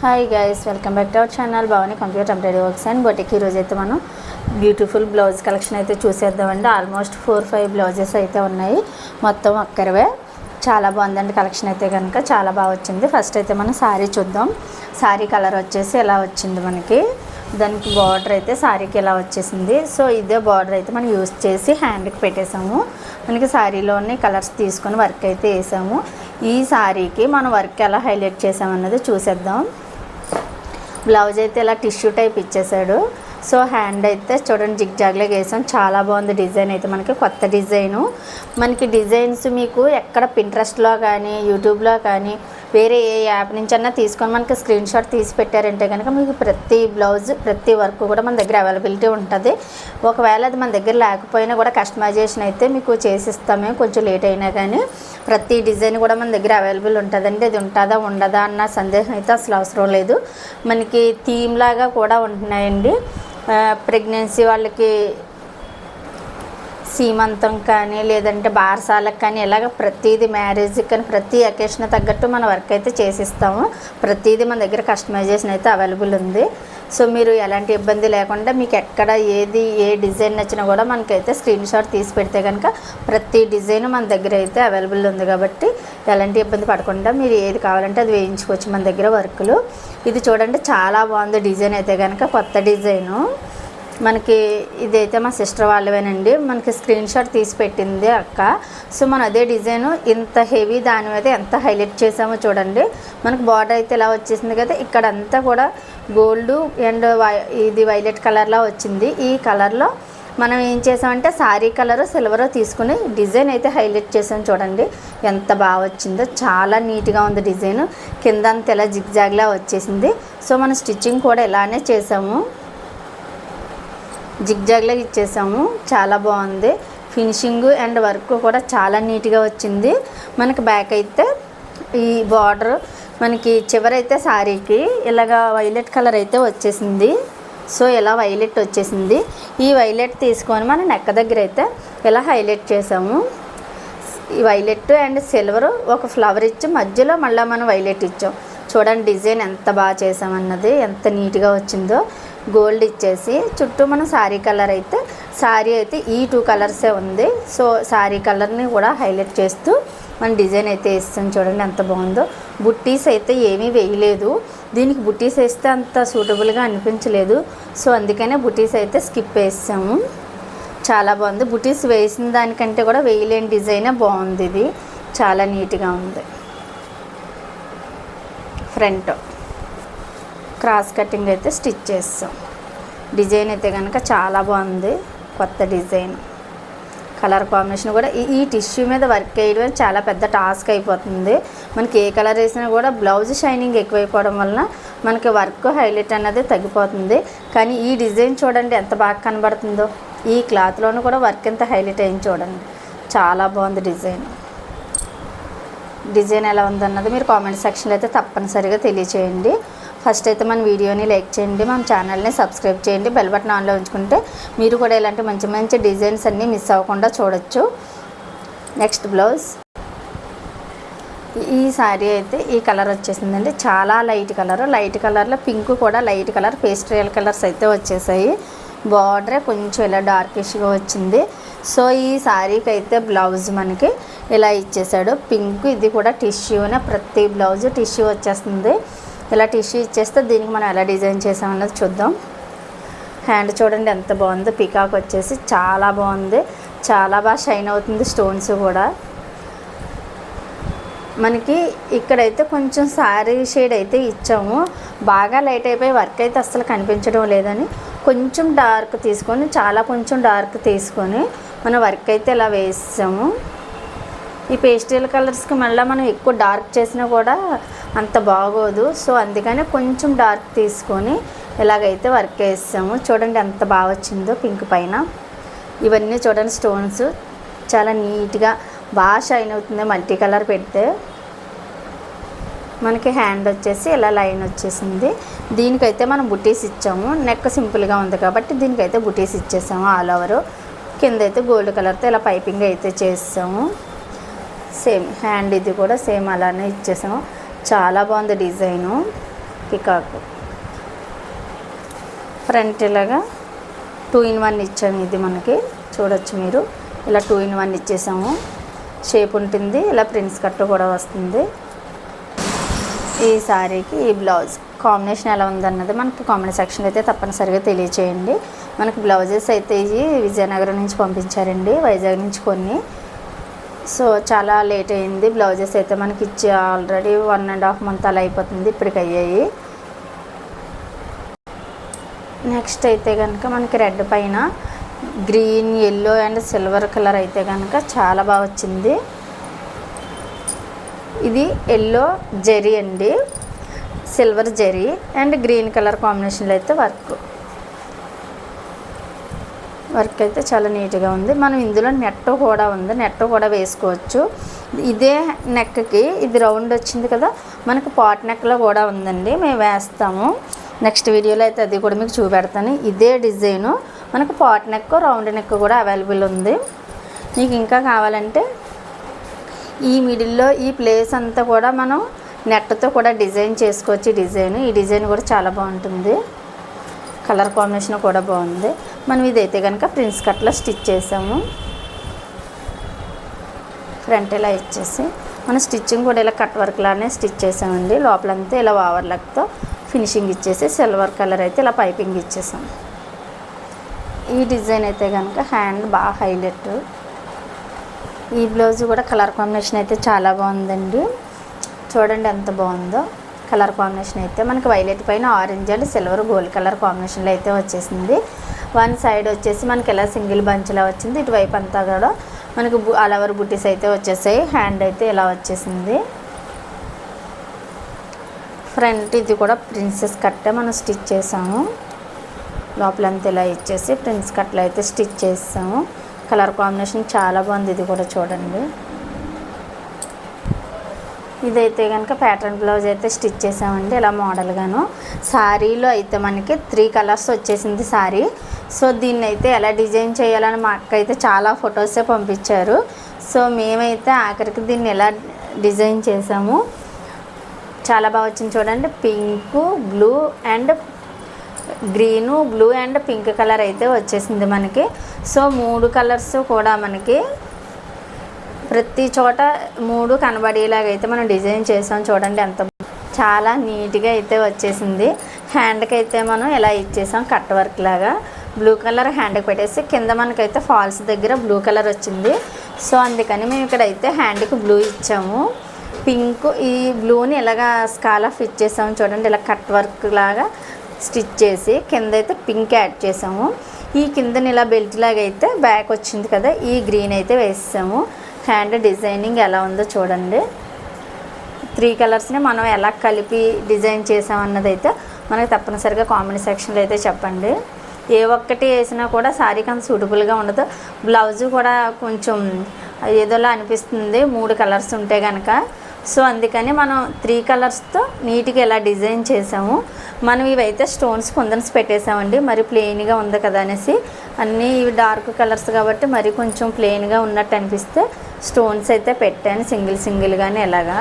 Hi guys welcome back to our channel Bhavani computer embroidery works and boutique ఈరోజు అయితే మనం beautiful blouse collection అయితే చూసేద్దామండి. Almost four five blouses అయితే ఉన్నాయి. మొత్తం ఒక్కరివే చాలా బాగుందండి కలెక్షన్ అయితే కనుక. చాలా బాగా వచ్చింది. ఫస్ట్ అయితే మనం శారీ చూద్దాం. శారీ కలర్ వచ్చేసి ఎలా వచ్చింది మనకి? దానికి బార్డర్ అయితే శారీకి ఎలా వచ్చేసింది? సో ఇదే బార్డర్ అయితే మనం యూస్ చేసి హ్యాండ్కి పెట్టేసాము. మనకి శారీలోని కలర్స్ తీసుకొని వర్క్ అయితే వేసాము. ఈ శారీకి మనం వర్క్ ఎలా హైలైట్ చేసామన్నది చూసేద్దాం. బ్లౌజ్ అయితే ఇలా టిష్యూ టైప్ ఇచ్చేసాడు. సో హ్యాండ్ అయితే చూడండి జిగ్ జాగ్లాగా వేసాం. చాలా బాగుంది డిజైన్ అయితే మనకి కొత్త డిజైను. మనకి డిజైన్స్ మీకు ఎక్కడ పింట్రెస్ట్లో కానీ యూట్యూబ్లో కానీ వేరే ఏ యాప్ నుంచి అన్నా తీసుకొని మనకి స్క్రీన్ షాట్ తీసి పెట్టారంటే కనుక మీకు ప్రతి బ్లౌజ్ ప్రతి వర్క్ కూడా మన దగ్గర అవైలబిలిటీ ఉంటుంది. ఒకవేళ అది మన దగ్గర లేకపోయినా కూడా కస్టమైజేషన్ అయితే మీకు చేసిస్తామే కొంచెం లేట్ అయినా కానీ ప్రతి డిజైన్ కూడా మన దగ్గర అవైలబుల్ ఉంటుందండి. అది ఉంటుందా ఉండదా అన్న సందేహం అయితే అసలు అవసరం లేదు. మనకి థీమ్ లాగా కూడా ఉంటున్నాయండి. ప్రెగ్నెన్సీ వాళ్ళకి సీమంతం కానీ లేదంటే బారసాలకు కానీ ఇలాగ ప్రతిదీ మ్యారేజ్కి కానీ ప్రతి అకేషన్ తగ్గట్టు మన వర్క్ అయితే చేసిస్తాము. ప్రతిదీ మన దగ్గర కస్టమైజేషన్ అయితే అవైలబుల్ ఉంది. సో మీరు ఎలాంటి ఇబ్బంది లేకుండా మీకు ఎక్కడ ఏది ఏ డిజైన్ నచ్చినా కూడా మనకైతే స్క్రీన్ షాట్ తీసి పెడితే కనుక ప్రతి డిజైన్ మన దగ్గర అయితే అవైలబుల్ ఉంది కాబట్టి ఎలాంటి ఇబ్బంది పడకుండా మీరు ఏది కావాలంటే అది వేయించుకోవచ్చు మన దగ్గర వర్కులు. ఇది చూడండి చాలా బాగుంది డిజైన్ అయితే కనుక కొత్త డిజైను. మనకి ఇదైతే మా సిస్టర్ వాళ్ళవేనండి. మనకి స్క్రీన్ షాట్ తీసి పెట్టింది అక్క. సో మనం అదే డిజైన్ ఇంత హెవీ దాని మీద ఎంత హైలైట్ చేసామో చూడండి. మనకి బార్డర్ అయితే ఇలా వచ్చేసింది కదా ఇక్కడ అంతా కూడా గోల్డ్ అండ్ ఇది వైలెట్ కలర్లో వచ్చింది. ఈ కలర్లో మనం ఏం చేసామంటే సారీ కలరు సిల్వర్ తీసుకుని డిజైన్ అయితే హైలైట్ చేసాం చూడండి. ఎంత బాగా వచ్చిందో చాలా నీట్గా ఉంది డిజైన్. కింద అంతా ఇలా జిగ్జాగ్లా వచ్చేసింది. సో మనం స్టిచ్చింగ్ కూడా ఇలానే చేసాము. జిగ్జాగ్లా ఇచ్చేసాము. చాలా బాగుంది. ఫినిషింగ్ అండ్ వర్క్ కూడా చాలా నీట్గా వచ్చింది. మనకి బ్యాక్ అయితే ఈ బార్డర్ మనకి చివరైతే శారీకి ఇలాగ వైలెట్ కలర్ అయితే వచ్చేసింది. సో ఇలా వైలెట్ వచ్చేసింది. ఈ వైలెట్ తీసుకొని మనం నెక్క దగ్గర అయితే ఇలా హైలైట్ చేసాము. ఈ వైలెట్ అండ్ సిల్వర్ ఒక ఫ్లవర్ ఇచ్చి మధ్యలో మళ్ళీ మనం వైలెట్ ఇచ్చాం. చూడండి డిజైన్ ఎంత బాగా చేసామన్నది ఎంత నీట్గా వచ్చిందో. గోల్డ్ ఇచ్చేసి చుట్టూ మనం శారీ కలర్ అయితే శారీ అయితే ఈ టూ కలర్సే ఉంది. సో శారీ కలర్ని కూడా హైలైట్ చేస్తూ మన డిజైన్ అయితే వేస్తాం చూడండి ఎంత బాగుందో. బుట్టీస్ అయితే ఏమీ వేయలేదు. దీనికి బుట్టీస్ వేస్తే అంత సూటబుల్గా అనిపించలేదు. సో అందుకనే బుట్టీస్ అయితే స్కిప్ వేసాము. చాలా బాగుంది. బుటీస్ వేసిన దానికంటే కూడా వేయలేని డిజైనే బాగుంది ఇది. చాలా నీట్గా ఉంది. ఫ్రంట్ క్రాస్ కటింగ్ అయితే స్టిచ్ చేస్తాం. డిజైన్ అయితే కనుక చాలా బాగుంది. కొత్త డిజైన్. కలర్ కాంబినేషన్ కూడా ఈ ఈ టిష్యూ మీద వర్క్ వేయడం చాలా పెద్ద టాస్క్ అయిపోతుంది. మనకి ఏ కలర్ వేసినా కూడా బ్లౌజ్ షైనింగ్ ఎక్కువైపోవడం వలన మనకి వర్క్ హైలైట్ అనేది తగ్గిపోతుంది. కానీ ఈ డిజైన్ చూడండి ఎంత బాగా కనబడుతుందో. ఈ క్లాత్లోనూ కూడా వర్క్ ఎంత హైలైట్ అయింది చూడండి. చాలా బాగుంది డిజైన్. డిజైన్ ఎలా ఉందన్నది మీరు కామెంట్ సెక్షన్లో అయితే తప్పనిసరిగా తెలియచేయండి. ఫస్ట్ అయితే మన వీడియోని లైక్ చేయండి మన ఛానల్ని సబ్స్క్రైబ్ చేయండి బెల్ బటన్ ఆన్లో ఉంచుకుంటే మీరు కూడా ఇలాంటి మంచి మంచి డిజైన్స్ అన్నీ మిస్ అవ్వకుండా చూడొచ్చు. నెక్స్ట్ బ్లౌజ్ ఈ శారీ అయితే ఈ కలర్ వచ్చేసిందండి. చాలా లైట్ కలర్ లైట్ కలర్లో పింక్ కూడా లైట్ కలర్ పేస్ట్రియల్ కలర్స్ అయితే వచ్చేసాయి. బార్డరే కొంచెం ఇలా డార్కిష్గా వచ్చింది. సో ఈ శారీకి అయితే బ్లౌజ్ మనకి ఇలా ఇచ్చేసాడు. పింక్ ఇది కూడా టిష్యూనే ప్రతి బ్లౌజ్ టిష్యూ వచ్చేస్తుంది. ఇలా టిష్యూ ఇచ్చేస్తే దీనికి మనం ఎలా డిజైన్ చేసామన్నది చూద్దాం. హ్యాండ్ చూడండి ఎంత బాగుందో. పికాక్ వచ్చేసి చాలా బాగుంది. చాలా బాగా షైన్ అవుతుంది స్టోన్స్ కూడా. మనకి ఇక్కడైతే కొంచెం శారీ షేడ్ అయితే ఇచ్చాము. బాగా లైట్ అయిపోయి వర్క్ అయితే అస్సలు కనిపించడం లేదని కొంచెం డార్క్ తీసుకొని చాలా కొంచెం డార్క్ తీసుకొని మన వర్క్ అయితే ఇలా వేసాము. ఈ పేస్టల్ కలర్స్కి మళ్ళీ మనం ఎక్కువ డార్క్ చేసినా కూడా అంత బాగోదు. సో అందుకని కొంచెం డార్క్ తీసుకొని ఇలాగైతే వర్క్ వేసాము చూడండి ఎంత బాగా వచ్చిందో పింక్ పైన. ఇవన్నీ చూడండి స్టోన్స్ చాలా నీట్గా బాగా షైన్ అవుతుంది మల్టీ కలర్ పెడితే. మనకి హ్యాండ్ వచ్చేసి ఇలా లైన్ వచ్చేసింది. దీనికైతే మనం బుటీస్ ఇచ్చాము. నెక్ సింపుల్గా ఉంది కాబట్టి దీనికైతే బుటీస్ ఇచ్చేసాము ఆల్ ఓవర్ కింద అయితే గోల్డ్ కలర్తో ఇలా పైపింగ్ అయితే చేసాము. సేమ్ హ్యాండ్ ఇది కూడా సేమ్ అలానే ఇచ్చేసాము చాలా బాగుంది డిజైను. పికాక్ ఫ్రంట్ ఇలాగా టూ ఇన్ వన్ ఇచ్చాము ఇది మనకి. చూడొచ్చు మీరు. ఇలా టూ ఇన్ వన్ ఇచ్చేసాము. షేప్ ఉంటుంది ఇలా ప్రిన్స్ కట్ కూడా వస్తుంది. ఈ శారీకి ఈ బ్లౌజ్ కాంబినేషన్ ఎలా ఉందన్నది మనకి కామెంట్ సెక్షన్ అయితే తప్పనిసరిగా తెలియచేయండి. మనకి బ్లౌజెస్ అయితే ఇవి విజయనగరం నుంచి పంపించారండి వైజాగ్ నుంచి కొన్ని. సో చాలా లేట్ అయింది. బ్లౌజెస్ అయితే మనకి ఇచ్చి already one and half month అలా అయిపోతుంది. ఇప్పటికి అయ్యాయి. నెక్స్ట్ అయితే కనుక మనకి రెడ్ పైన green yellow and silver colour అయితే కనుక చాలా బాగా వచ్చింది. ఇది ఎల్లో జెరీ అండి. Silver zari and green colour కాంబినేషన్లో అయితే వర్క్ వర్క్ అయితే చాలా నీట్గా ఉంది. మనం ఇందులో నెట్ కూడా ఉంది. నెట్ కూడా వేసుకోవచ్చు. ఇదే నెక్కి ఇది రౌండ్ వచ్చింది కదా మనకు పాట్ నెక్లో కూడా ఉందండి. మేము వేస్తాము. నెక్స్ట్ వీడియోలో అయితే అది కూడా మీకు చూపెడతాను. ఇదే డిజైను. మనకు పాట్ నెక్ రౌండ్ నెక్ కూడా అవైలబుల్ ఉంది. మీకు ఇంకా కావాలంటే ఈ మిడిల్లో ఈ ప్లేస్ అంతా కూడా మనం నెట్తో కూడా డిజైన్ చేసుకోవచ్చు ఈ డిజైన్. ఈ డిజైన్ కూడా చాలా బాగుంటుంది. కలర్ కాంబినేషన్ కూడా బాగుంది. మనం ఇదైతే కనుక ప్రిన్స్ కట్లా స్టిచ్ చేసాము. ఫ్రంట్ ఇలా ఇచ్చేసి మన స్టిచ్చింగ్ కూడా ఇలా కట్ వర్క్ లానే స్టిచ్ చేసామండి. లోపలంతా ఇలా ఓవర్లక్తో ఫినిషింగ్ ఇచ్చేసి సిల్వర్ కలర్ అయితే ఇలా పైపింగ్ ఇచ్చేసాం. ఈ డిజైన్ అయితే కనుక హ్యాండ్ బాగా హైలైట్. ఈ బ్లౌజ్ కూడా కలర్ కాంబినేషన్ అయితే చాలా బాగుందండి. చూడండి ఎంత బాగుందో. కలర్ కాంబినేషన్ అయితే మనకి వైలెట్ పైన orange and silver gold colour కాంబినేషన్లో అయితే వచ్చేసింది. వన్ సైడ్ వచ్చేసి మనకి ఇలా సింగిల్ బంచ్లా వచ్చింది ఇటువైపు అంతా కూడా మనకి అలవర్ బుట్టీస్ అయితే వచ్చేసాయి. హ్యాండ్ అయితే ఇలా వచ్చేసింది? ఫ్రంట్ ఇది కూడా ప్రిన్సెస్ కట్టే మనం స్టిచ్ చేసాము. లోపలంతా ఇలా ఇచ్చేసి ప్రిన్స్ కట్లు అయితే స్టిచ్ చేసాము. కలర్ కాంబినేషన్ చాలా బాగుంది ఇది కూడా చూడండి. ఇదైతే కనుక ప్యాటర్న్ బ్లౌజ్ అయితే స్టిచ్ చేసామండి ఇలా మోడల్గాను. శారీలో అయితే మనకి త్రీ కలర్స్ వచ్చేసింది శారీ సో దీన్ని అయితే ఎలా డిజైన్ చేయాలని మా అక్క అయితే చాలా ఫొటోసే పంపించారు. సో మేమైతే ఆఖరికి దీన్ని ఎలా డిజైన్ చేసాము. చాలా బాగా వచ్చింది చూడండి. Pink blue and green blue and pink colour అయితే వచ్చేసింది మనకి. సో మూడు కలర్స్ కూడా మనకి ప్రతి చోట మూడు కనబడేలాగా అయితే మనం డిజైన్ చేసాం చూడండి ఎంత చాలా నీట్గా అయితే వచ్చేసింది. హ్యాండ్కి అయితే మనం ఇలా ఇచ్చేసాం కట్ వర్క్ లాగా. బ్లూ కలర్ హ్యాండ్కి పెట్టేసి కింద మనకైతే ఫాల్స్ దగ్గర బ్లూ కలర్ వచ్చింది. సో అందుకని మేము ఇక్కడ అయితే హ్యాండ్కి బ్లూ ఇచ్చాము. పింక్ ఈ బ్లూని ఇలాగా స్కాలా ఫిట్ చేసాము చూడండి. ఇలా కట్ వర్క్ లాగా స్టిచ్ చేసి కింద అయితే పింక్ యాడ్ చేసాము. ఈ కిందని ఇలా బెల్ట్ లాగా అయితే బ్యాక్ వచ్చింది కదా ఈ గ్రీన్ అయితే వేసాము. హ్యాండ్ డిజైనింగ్ ఎలా ఉందో చూడండి. త్రీ కలర్స్ని మనం ఎలా కలిపి డిజైన్ చేసామన్నది అయితే మనకి తప్పనిసరిగా కామెంట్ సెక్షన్లో అయితే చెప్పండి. ఏ ఒక్కటి వేసినా కూడా శారీకి అంత సూటబుల్గా ఉండదు. బ్లౌజు కూడా కొంచెం ఏదోలా అనిపిస్తుంది. మూడు కలర్స్ ఉంటే కనుక సో అందుకని మనం త్రీ కలర్స్తో నీట్గా ఇలా డిజైన్ చేసాము. మనం ఇవైతే స్టోన్స్ కుందన్స్ పెట్టేసామండి. మరి ప్లెయిన్గా ఉంది కదా అనేసి. అన్నీ ఇవి డార్క్ కలర్స్ కాబట్టి మరి కొంచెం ప్లెయిన్గా ఉన్నట్టు అనిపిస్తే స్టోన్స్ అయితే పెట్టాను సింగిల్ సింగిల్గానే ఇలాగా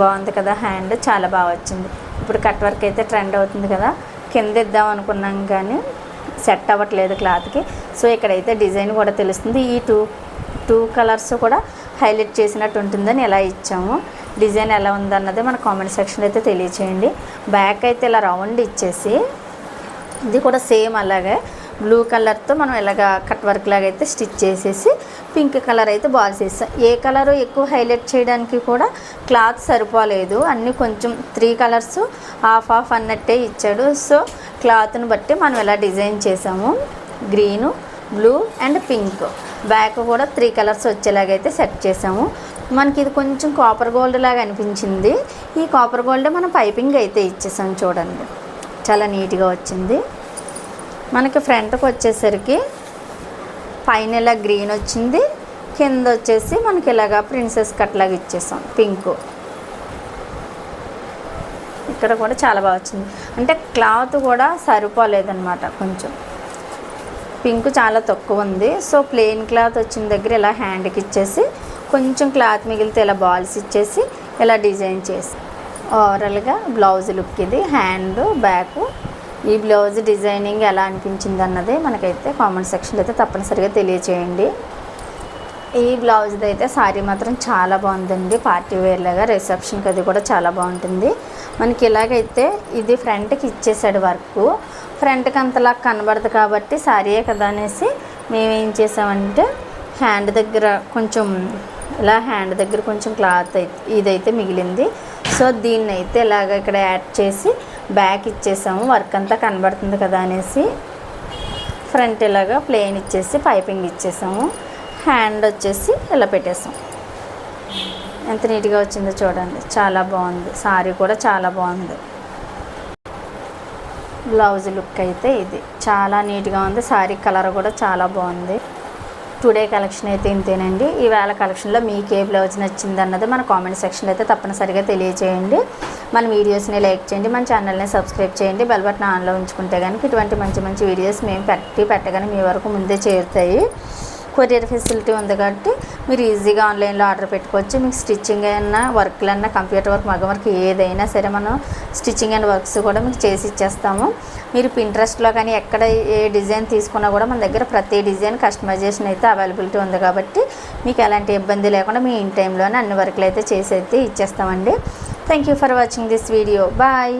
బాగుంది కదా. హ్యాండ్ చాలా బాగా వచ్చింది. ఇప్పుడు కట్ వర్క్ అయితే ట్రెండ్ అవుతుంది కదా. కింద ఇద్దాం అనుకున్నాం కానీ సెట్ అవ్వట్లేదు క్లాత్కి. సో ఇక్కడైతే డిజైన్ కూడా తెలుస్తుంది. ఈ టూ టూ కలర్స్ కూడా హైలైట్ చేసినట్టు ఉంటుందని ఎలా ఇచ్చాము. డిజైన్ ఎలా ఉందన్నది మన కామెంట్ సెక్షన్ అయితే తెలియచేయండి. బ్యాక్ అయితే ఇలా రౌండ్ ఇచ్చేసి ఇది కూడా సేమ్ అలాగే. బ్లూ కలర్తో మనం ఇలాగ కట్ వర్క్ లాగా అయితే స్టిచ్ చేసేసి పింక్ కలర్ అయితే బాల్స్ వేస్తాం ఏ కలరు ఎక్కువ హైలైట్ చేయడానికి కూడా క్లాత్ సరిపోలేదు. అన్నీ కొంచెం త్రీ కలర్స్ హాఫ్ హాఫ్ అన్నట్టే ఇచ్చాడు. సో క్లాత్ని బట్టి మనం ఇలా డిజైన్ చేసాము? Green blue and pink. Back కూడా త్రీ కలర్స్ వచ్చేలాగైతే సెట్ చేసాము. మనకి ఇది కొంచెం కాపర్ గోల్డ్ లాగా అనిపించింది. ఈ కాపర్ గోల్డ్ మనం పైపింగ్ అయితే ఇచ్చేసాం చూడండి. చాలా నీట్గా వచ్చింది. మనకి ఫ్రంట్కి వచ్చేసరికి పైన ఇలా గ్రీన్ వచ్చింది. కింద వచ్చేసి మనకి ఇలాగా ప్రిన్సెస్ కట్లాగా ఇచ్చేసాం. పింక్. ఇక్కడ కూడా చాలా బాగా వచ్చింది. అంటే క్లాత్ కూడా సరిపోలేదన్నమాట కొంచెం. పింక్ చాలా తక్కువ ఉంది. సో ప్లెయిన్ క్లాత్ వచ్చిన దగ్గర ఇలా హ్యాండ్కి ఇచ్చేసి కొంచెం క్లాత్ మిగిలితే ఇలా బాల్స్ ఇచ్చేసి ఇలా డిజైన్ చేసి. ఓవరాల్గా బ్లౌజ్ లుక్ ఇది. Hand back. ఈ బ్లౌజ్ డిజైనింగ్ ఎలా అనిపించింది అన్నది మనకైతే కామెంట్ సెక్షన్లో అయితే తప్పనిసరిగా తెలియచేయండి. ఈ బ్లౌజ్ది అయితే శారీ మాత్రం చాలా బాగుందండి. పార్టీ వేర్లాగా రిసెప్షన్కి అది కూడా చాలా బాగుంటుంది. మనకి ఇలాగైతే ఇది ఫ్రంట్కి ఇచ్చేసాడు వర్క్ ఫ్రంట్కి అంతలా కనబడదు కాబట్టి శారీయే కదా అనేసి మేము ఏం చేసామంటే హ్యాండ్ దగ్గర కొంచెం ఇలా హ్యాండ్ దగ్గర కొంచెం క్లాత్ అయితే ఇదైతే మిగిలింది. సో దీన్ని అయితే ఇలాగ ఇక్కడ యాడ్ చేసి బ్యాక్ ఇచ్చేసాము వర్క్ అంతా కనబడుతుంది కదా అనేసి. ఫ్రంట్ ఇలాగా ప్లెయిన్ ఇచ్చేసి పైపింగ్ ఇచ్చేసాము. హ్యాండ్ వచ్చేసి ఇలా పెట్టేసాం. ఎంత నీట్గా వచ్చిందో చూడండి. చాలా బాగుంది. సారీ కూడా చాలా బాగుంది. బ్లౌజ్ లుక్ అయితే ఇది. చాలా నీట్గా ఉంది. సారీ కలర్ కూడా చాలా బాగుంది. టుడే కలెక్షన్ అయితే ఇంతేనండి. ఈవేళ కలెక్షన్లో మీకు ఏ బ్లౌజ్ నచ్చింది అన్నది మన కామెంట్ సెక్షన్లో అయితే తప్పనిసరిగా తెలియజేయండి మన వీడియోస్ని లైక్ చేయండి మన ఛానల్ని సబ్స్క్రైబ్ చేయండి బెల్ బటన్ ఆన్లో ఉంచుకుంటే కనుక ఇటువంటి మంచి మంచి వీడియోస్ మేము పెట్టి పెట్టగానే మీ వరకు ముందే చేరుతాయి. కొరియర్ ఫెసిలిటీ ఉంది కాబట్టి మీరు ఈజీగా ఆన్లైన్లో ఆర్డర్ పెట్టుకోవచ్చు. మీకు స్టిచ్చింగ్ అయినా వర్క్లు అన్నా కంప్యూటర్ వర్క్ మగ వర్క్ ఏదైనా సరే మనం స్టిచ్చింగ్ అండ్ వర్క్స్ కూడా మీకు చేసి ఇచ్చేస్తాము. మీరు పింట్రెస్ట్లో కానీ ఎక్కడ ఏ డిజైన్ తీసుకున్నా కూడా మన దగ్గర ప్రతి డిజైన్ కస్టమైజేషన్ అయితే అవైలబిలిటీ ఉంది కాబట్టి మీకు ఎలాంటి ఇబ్బంది లేకుండా మీ ఇన్ టైంలోనే అన్ని వర్క్లు అయితే చేసి అయితే ఇచ్చేస్తామండి. Thank you for watching this video bye